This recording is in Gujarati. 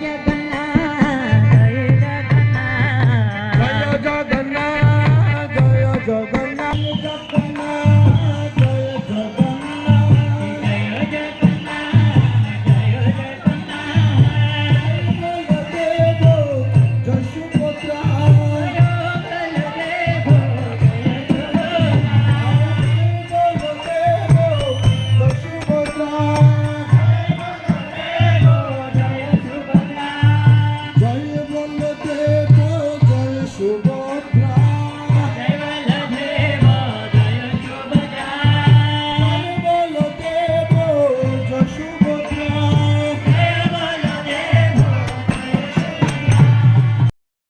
જગન્નાથ જય જગન્નાથ.